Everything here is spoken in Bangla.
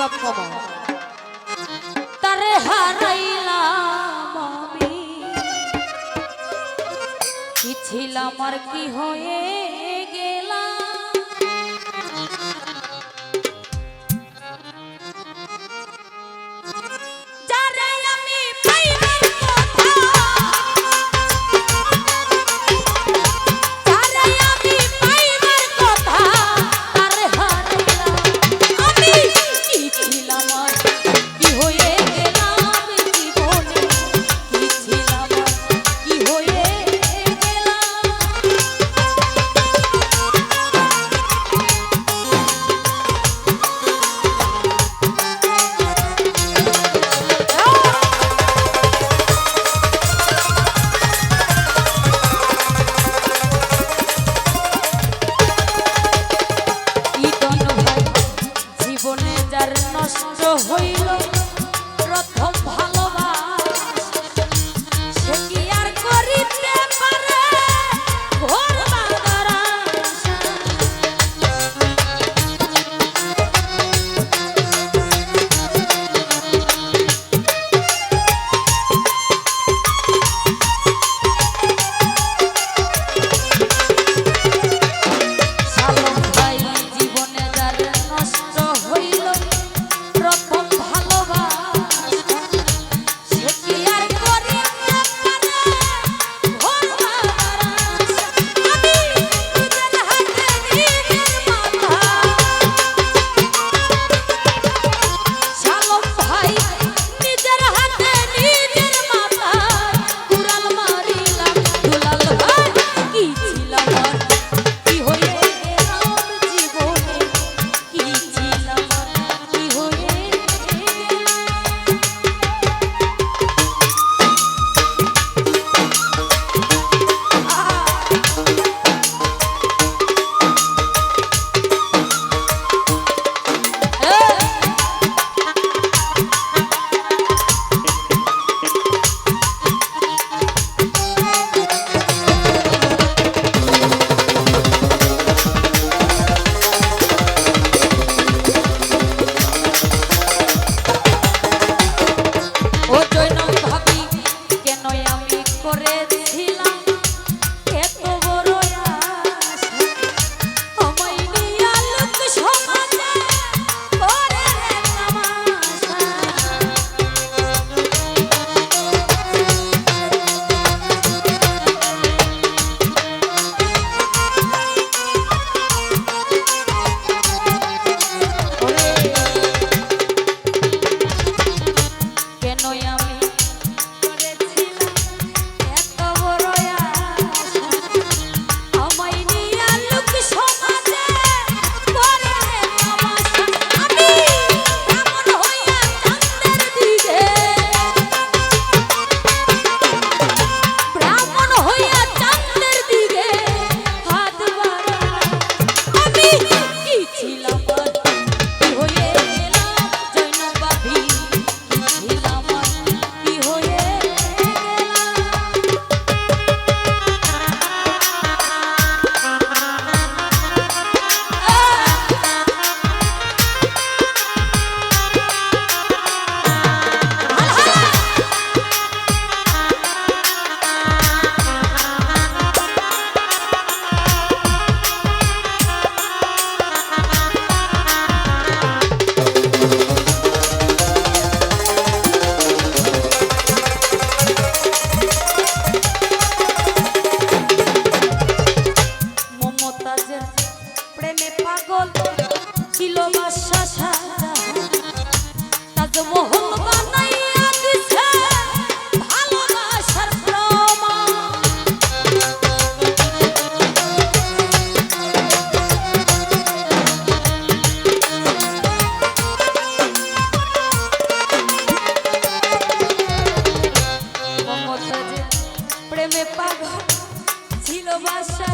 পাপ কমাও তারে হারাইলাম আমি। কি ছিলাম আর কি হয়ে away. যে প্রেমে পাগল ছিল বাসা সারা তাজমহল বানাইয়া দিছে ভালোবাসার প্রমাণ। মমতা যে প্রেমে পাগল ছিল বাসা